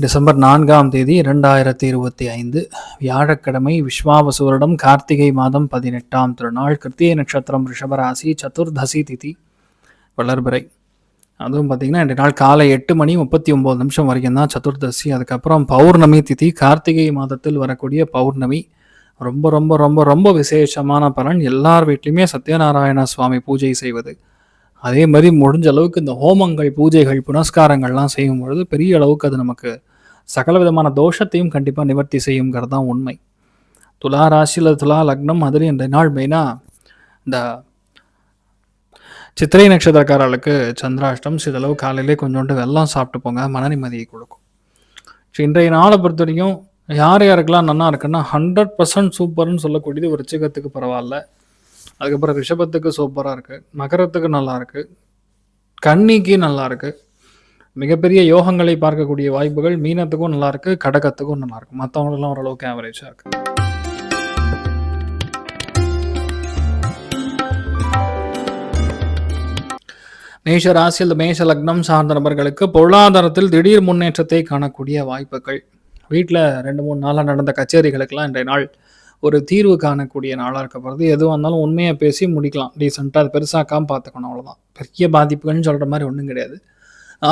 December நான்காம் தேதி இரண்டாயிரத்தி இருபத்தி ஐந்து வியாழக்கிழமை விஸ்வாவசுவரடம் கார்த்திகை மாதம் பதினெட்டாம் திருநாள் கிருத்திய நட்சத்திரம் ரிஷபராசி சதுர்தசி திதி வளர்பிறை. அதுவும் பார்த்திங்கன்னா ரெண்டு நாள் காலை எட்டு மணி முப்பத்தி ஒம்பது நிமிஷம் வரைக்கும் தான் சதுர்தசி. அதுக்கப்புறம் பௌர்ணமி திதி கார்த்திகை மாதத்தில் வரக்கூடிய பௌர்ணமி. ரொம்ப ரொம்ப ரொம்ப ரொம்ப விசேஷமான பலன். எல்லார் வீட்லேயுமே சத்யநாராயண சுவாமி பூஜை செய்வது. அதே மாதிரி முடிஞ்ச அளவுக்கு இந்த ஹோமங்கள் பூஜைகள் புனஸ்காரங்கள்லாம் செய்யும் பொழுது பெரிய அளவுக்கு அது நமக்கு சகல விதமான தோஷத்தையும் கண்டிப்பாக நிவர்த்தி செய்யுங்கிறது தான் உண்மை. துலா ராசியில் துலா லக்னம் அதுலேயும் இந்த நாள் மெயினாக இந்த சித்திரை நட்சத்திரக்காரர்களுக்கு சந்திராஷ்டம் சிறிதளவு காலையிலே கொஞ்சோண்டு வெள்ளம் சாப்பிட்டு போங்க மன நிம்மதியை கொடுக்கும். ஸோ இன்றைய நாளை பொறுத்த வரைக்கும் யார் யாருக்கெல்லாம் நல்லா இருக்குன்னா ஹண்ட்ரட் பர்சன்ட் சூப்பர்னு சொல்லக்கூடியது ஒரு சிகத்துக்கு பரவாயில்ல. அதுக்கப்புறம் ரிஷபத்துக்கு சூப்பராக இருக்குது மகரத்துக்கு நல்லா இருக்குது கன்னிக்கு நல்லா இருக்குது மிகப்பெரிய யோகங்களை பார்க்கக்கூடிய வாய்ப்புகள் மீனத்துக்கும் நல்லா இருக்குது கடகத்துக்கும் நல்லா இருக்குது மற்றவங்களெல்லாம் ஓரளவுக்கு ஆவரேஜாக இருக்கு. மேஷ ராசியில் மேஷ லக்னம் சார்ந்த நபர்களுக்கு பொருளாதாரத்தில் திடீர் முன்னேற்றத்தை காணக்கூடிய வாய்ப்புகள். வீட்டில் ரெண்டு மூணு நாளாக நடந்த கச்சேரிகளுக்கெல்லாம் இன்றைய நாள் ஒரு தீர்வு காணக்கூடிய நாளாக இருக்க போகிறது எதுவாக இருந்தாலும் உண்மையாக பேசி முடிக்கலாம். டீசெண்டாக அது பெருசாக்காமல் பார்த்துக்கணும் அவ்வளோதான் பெரிய பாதிப்புகள்னு சொல்கிற மாதிரி ஒன்றும் கிடையாது.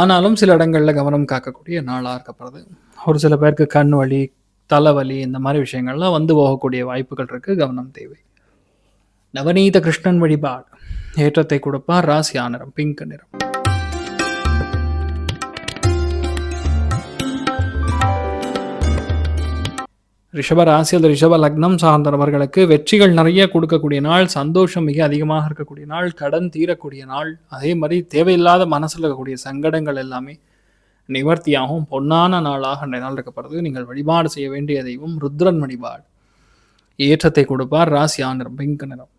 ஆனாலும் சில இடங்களில் கவனம் காக்கக்கூடிய நாளாக இருக்கப்படுறது ஒரு சில பேருக்கு கண் வலி தலைவலி இந்த மாதிரி விஷயங்கள்லாம் வந்து போகக்கூடிய வாய்ப்புகள் இருக்குது கவனம் தேவை. நவநீத கிருஷ்ணன் வழிபாடு. ஏற்றத்தை கொடுப்பார் ராசி ஆனரம் பிங்க் நிறம். ரிஷப ராசியில் ரிஷப லக்னம் சார்ந்தவர்களுக்கு வெற்றிகள் நிறைய கொடுக்கக்கூடிய நாள் சந்தோஷம் மிக அதிகமாக இருக்கக்கூடிய நாள் கடன் தீரக்கூடிய நாள் அதே மாதிரி தேவையில்லாத மனசில் இருக்கக்கூடிய சங்கடங்கள் எல்லாமே நிவர்த்தியாகவும் பொன்னான நாளாக அன்றைய நாள் இருக்கப்படுறது நீங்கள் வழிபாடு செய்ய வேண்டிய தெய்வம் ருத்ரன் வழிபாடு. ஏற்றத்தை கொடுப்பார். ராசி ஆனர் பிங்க் நிறம்.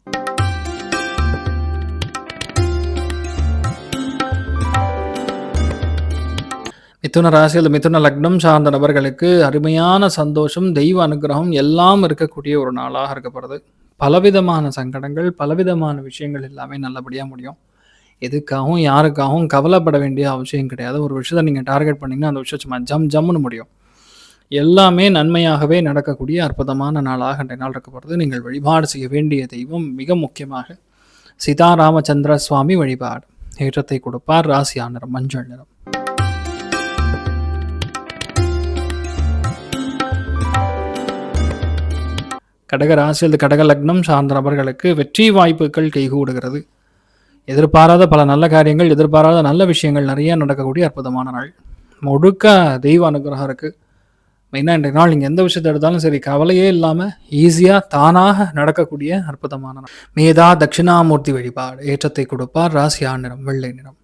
மிதுன ராசியில் மிதுன லக்னம் சார்ந்த நபர்களுக்கு அருமையான சந்தோஷம் தெய்வ அனுகிரகம் எல்லாம் இருக்கக்கூடிய ஒரு நாளாக இருக்கப்படுது. பலவிதமான சங்கடங்கள் பலவிதமான விஷயங்கள் எல்லாமே நல்லபடியாக முடியும். எதுக்காகவும் யாருக்காகவும் கவலைப்பட வேண்டிய அவசியம் கிடையாது. ஒரு விஷயத்தை நீங்கள் டார்கெட் பண்ணிங்கன்னா அந்த விஷயம் சும்மா ஜம் ஜம்முன்னு முடியும். எல்லாமே நன்மையாகவே நடக்கக்கூடிய அற்புதமான நாளாக அன்றைய நாள் இருக்கப்படுது. நீங்கள் வழிபாடு செய்ய வேண்டிய தெய்வம் மிக முக்கியமாக சீதாராமச்சந்திர சுவாமி வழிபாடு. ஏற்றத்தை கொடுப்பார். ராசியா நிறம் மஞ்சள் நிறம். கடக ராசியில் கடக லக்னம் சார்ந்த நபர்களுக்கு வெற்றி வாய்ப்புகள் கைகூடுகிறது. எதிர்பாராத பல நல்ல காரியங்கள் எதிர்பாராத நல்ல விஷயங்கள் நிறைய நடக்கக்கூடிய அற்புதமான நாள். முழுக்க தெய்வ அனுகிரகம் இருக்குது மெயினாக இன்றைய நாள் நீங்கள் எந்த விஷயத்தை எடுத்தாலும் சரி கவலையே இல்லாமல் ஈஸியாக தானாக நடக்கக்கூடிய அற்புதமான நாள். மேதா தட்சிணாமூர்த்தி வழிபாடு ஏற்றத்தை கொடுப்பார் ராசியா நிறம் வெள்ளை நிறம்.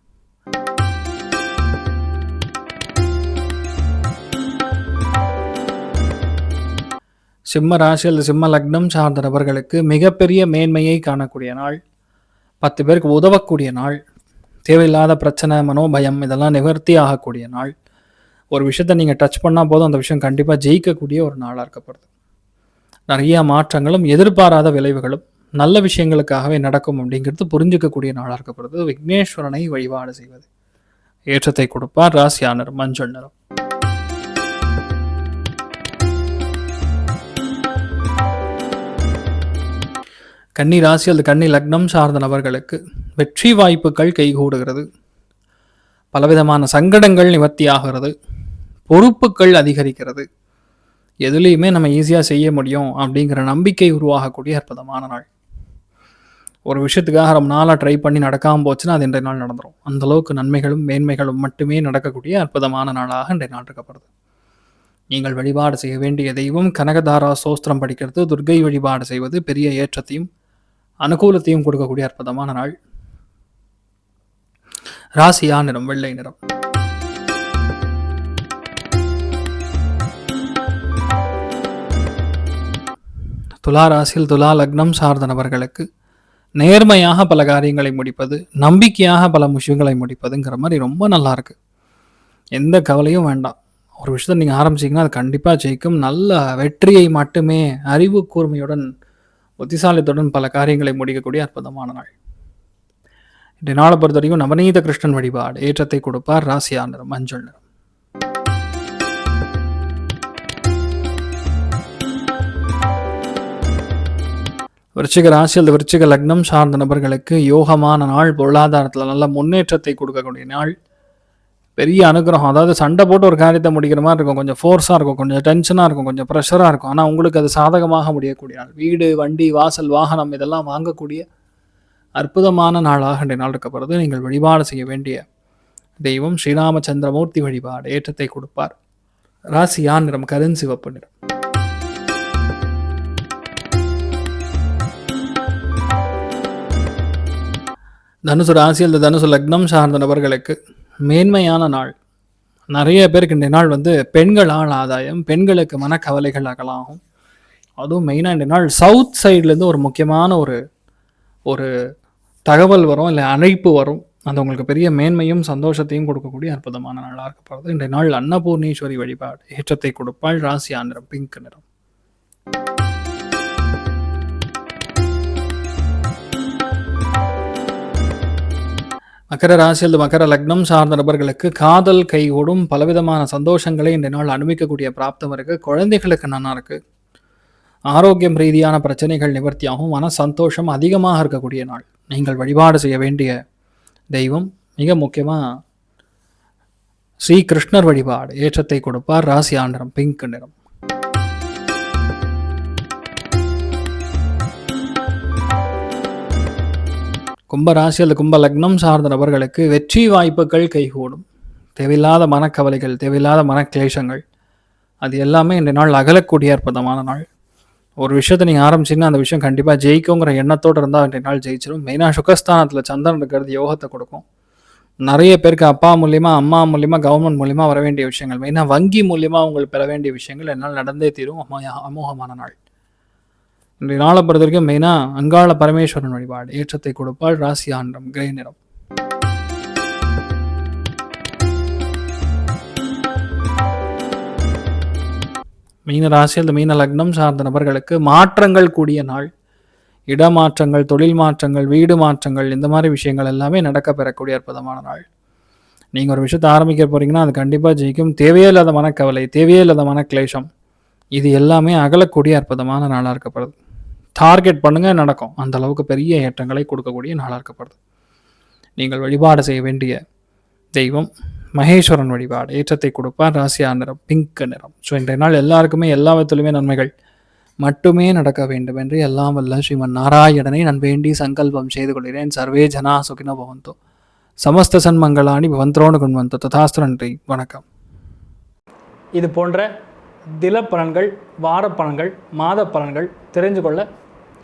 சிம்ம ராசி அல்லது சிம்ம லக்னம் சார்ந்த நபர்களுக்கு மிகப்பெரிய மேன்மையை காணக்கூடிய நாள். பத்து பேருக்கு உதவக்கூடிய நாள். தேவையில்லாத பிரச்சனை மனோபயம் இதெல்லாம் நிவர்த்தி ஆகக்கூடிய நாள். ஒரு விஷயத்தை நீங்கள் டச் பண்ணால் போதும். அந்த விஷயம் கண்டிப்பாக ஜெயிக்கக்கூடிய ஒரு நாளாக இருக்கப்படுது நிறைய மாற்றங்களும் எதிர்பாராத விளைவுகளும் நல்ல விஷயங்களுக்காகவே நடக்கும் அப்படிங்கிறது புரிஞ்சுக்கக்கூடிய நாளாக இருக்கப்படுது விக்னேஸ்வரனை வழிபாடு செய்வது. ஏற்றத்தை கொடுப்பார் ராசியானர் மஞ்சள் நிறம். கன்னி ராசி அல்லது கன்னி லக்னம் சார்ந்த நபர்களுக்கு வெற்றி வாய்ப்புகள் கைகூடுகிறது. பலவிதமான சங்கடங்கள் நிவர்த்தியாகிறது பொறுப்புகள் அதிகரிக்கிறது. எதுலேயுமே நம்ம ஈஸியாக செய்ய முடியும் அப்படிங்கிற நம்பிக்கை உருவாகக்கூடிய அற்புதமான நாள். ஒரு விஷயத்துக்காக ரொம்ப நாளாக ட்ரை பண்ணி நடக்காமல் போச்சுன்னா அது இன்றைய நாள் நடந்துடும் அந்த அளவுக்கு நன்மைகளும் மேன்மைகளும் மட்டுமே நடக்கக்கூடிய அற்புதமான நாளாக இன்றைய நாள் இருக்கப்படுது நீங்கள் வழிபாடு செய்ய வேண்டிய தெய்வம் கனகதாரா சோஸ்திரம் படிக்கிறது. துர்க்கை வழிபாடு செய்வது பெரிய ஏற்றத்தையும் அனுகூலத்தையும் கொடுக்கக்கூடிய அற்புதமான நாள். ராசியா நிறம் வெள்ளை நிறம். துலா ராசியில் துலா லக்னம் சார்ந்த நபர்களுக்கு நேர்மையாக பல காரியங்களை முடிப்பது நம்பிக்கையாக பல விஷயங்களை முடிப்பதுங்கிற மாதிரி ரொம்ப நல்லா இருக்கு. எந்த கவலையும் வேண்டாம். ஒரு விஷயத்தை நீங்கள் ஆரம்பிச்சீங்கன்னா அது கண்டிப்பாக ஜெயிக்கும். நல்ல வெற்றியை மட்டுமே அறிவு கூர்மையுடன் புத்திசாலித்துடன் பல காரியங்களை முடிக்கக்கூடிய அற்புதமான நாள். இன்றைய நாளை பொறுத்த வரைக்கும் நவநீத கிருஷ்ணன் வழிபாடு. ஏற்றத்தை கொடுப்பார் ராசியா நிறம் மஞ்சள் நிறம். விருச்சிக ராசி அல்லது விருச்சிக லக்னம் சார்ந்த நபர்களுக்கு யோகமான நாள் பொருளாதாரத்தில் நல்ல முன்னேற்றத்தை கொடுக்கக்கூடிய நாள். பெரிய அனுகிரகம். அதாவது சண்டை போட்டு ஒரு காரியத்தை முடிக்கிற மாதிரி இருக்கும். கொஞ்சம் ஃபோர்ஸாக இருக்கும். கொஞ்சம் டென்ஷனாக இருக்கும். கொஞ்சம் ப்ரெஷராக இருக்கும். ஆனால் உங்களுக்கு அது சாதகமாக முடியக்கூடிய நாள். வீடு வண்டி வாசல் வாகனம் இதெல்லாம் வாங்கக்கூடிய அற்புதமான நாளாக இன்றைய நாள் இருக்கப்படுறது நீங்கள் வழிபாடு செய்ய வேண்டிய தெய்வம் ஸ்ரீராமச்சந்திரமூர்த்தி வழிபாடு ஏற்றத்தை கொடுப்பார். ராசியா நிறம்? கருஞ்சிவப்பு நிறம். தனுசு ராசி அல்லது தனுசு லக்னம் சார்ந்த நபர்களுக்கு மேன்மையான நாள். நிறைய பேருக்கு இந்த நாள் வந்து பெண்களால் ஆதாயம் பெண்களுக்கு மனக்கவலைகள் அகலாகும். அதுவும் மெயினாக இந்த நாள் சவுத் சைட்லேருந்து ஒரு முக்கியமான ஒரு ஒரு தகவல் வரும் இல்லை அழைப்பு வரும். அது உங்களுக்கு பெரிய மேன்மையும் சந்தோஷத்தையும் கொடுக்கக்கூடிய அற்புதமான நாளாக இருக்கப்படுது இன்றைய நாள் அன்னபூர்ணீஸ்வரி வழிபாடு ஏற்றத்தை கொடுப்பாள் ராசி ஆந்திரம் பிங்க் நிறம். மகர ராசி அல்லது மகர லக்னம் சார்ந்த நபர்களுக்கு காதல் கைகூடும் பலவிதமான சந்தோஷங்களை இந்த நாள் அனுபவிக்கக்கூடிய பிராப்தம் இருக்கு குழந்தைகளுக்கு நல்லா இருக்கு. ஆரோக்கியம் ரீதியான பிரச்சனைகள் நிவர்த்தியாகும் மன சந்தோஷம் அதிகமாக இருக்கக்கூடிய நாள். நீங்கள் வழிபாடு செய்ய வேண்டிய தெய்வம் மிக முக்கியமாக ஸ்ரீ கிருஷ்ணர் வழிபாடு ஏற்றத்தை கொடுப்பார் ராசி ஆண்டரம் பிங்க் நிறம். கும்பராசி அல்லது கும்ப லக்னம் சார்ந்த நபர்களுக்கு வெற்றி வாய்ப்புகள் கைகூடும். தேவையில்லாத மனக்கவலைகள் தேவையில்லாத மனக்லேஷங்கள் அது எல்லாமே இந்த நாள் அகலக்கூடிய அற்புதமான நாள். ஒரு விஷயத்தை நீங்கள் ஆரம்பிச்சீங்கன்னா அந்த விஷயம் கண்டிப்பாக ஜெயிக்குங்கிற எண்ணத்தோடு இருந்தால் இன்றைய நாள் ஜெயிச்சிடும் மெயினாக சுகஸ்தானத்தில் சந்திரன் இருக்கிறது யோகத்தை கொடுக்கும். நிறைய பேருக்கு அப்பா மூலியமாக அம்மா மூலியமாக கவர்மெண்ட் மூலியமாக வர வேண்டிய விஷயங்கள். மெயினாக வங்கி மூலியமாக உங்களுக்கு பெற வேண்டிய விஷயங்கள் என்னால் நடந்தே தீரும். அமோ- அமோகமான நாள். இன்றைய நாளை பொறுத்த வரைக்கும் மெயினாக அங்காள பரமேஸ்வரன் வழிபாடு ஏற்றத்தை கொடுப்பால் ராசி ஆண்டம் கிரே நிறம். மீன ராசி அல்லது மீன லக்னம் சார்ந்த நபர்களுக்கு மாற்றங்கள் கூடிய நாள். இடமாற்றங்கள் தொழில் மாற்றங்கள் வீடு மாற்றங்கள் இந்த மாதிரி விஷயங்கள் எல்லாமே நடக்க பெறக்கூடிய அற்புதமான நாள். நீங்கள் ஒரு விஷயத்தை ஆரம்பிக்க போகிறீங்கன்னா அது கண்டிப்பாக ஜெயிக்கும். தேவையே இல்லாத மனக்கவலை தேவையே இல்லாத மனக்லேஷம். இது எல்லாமே அகலக்கூடிய அற்புதமான நாளாக இருக்கப்படுது டார்கெட் பண்ணுங்க நடக்கும். அந்த அளவுக்கு பெரிய ஏற்றங்களை கொடுக்கக்கூடிய நாளாக இருக்கப்படுது. நீங்கள் வழிபாடு செய்ய வேண்டிய தெய்வம் மகேஸ்வரன் வழிபாடு. ஏற்றத்தை கொடுப்பார். ராசியா நிறம் பிங்க் நிறம். ஸோ இன்றைய நாள் எல்லாருக்குமே எல்லா விதத்திலுமே நன்மைகள் மட்டுமே நடக்க வேண்டும் என்று எல்லாம் வல்ல ஸ்ரீமன் நாராயணனை நான் வேண்டி சங்கல்பம் செய்து கொள்கிறேன். சர்வே ஜனா சுகின பவந்தோ. சமஸ்த சன்மங்களானி பவந்தரோனு குண்வந்தோ. ததாஸ்து நன்றி. வணக்கம். இது போன்ற தில பலன்கள் வார பலன்கள் மாத பலன்கள் தெரிஞ்சு கொள்ள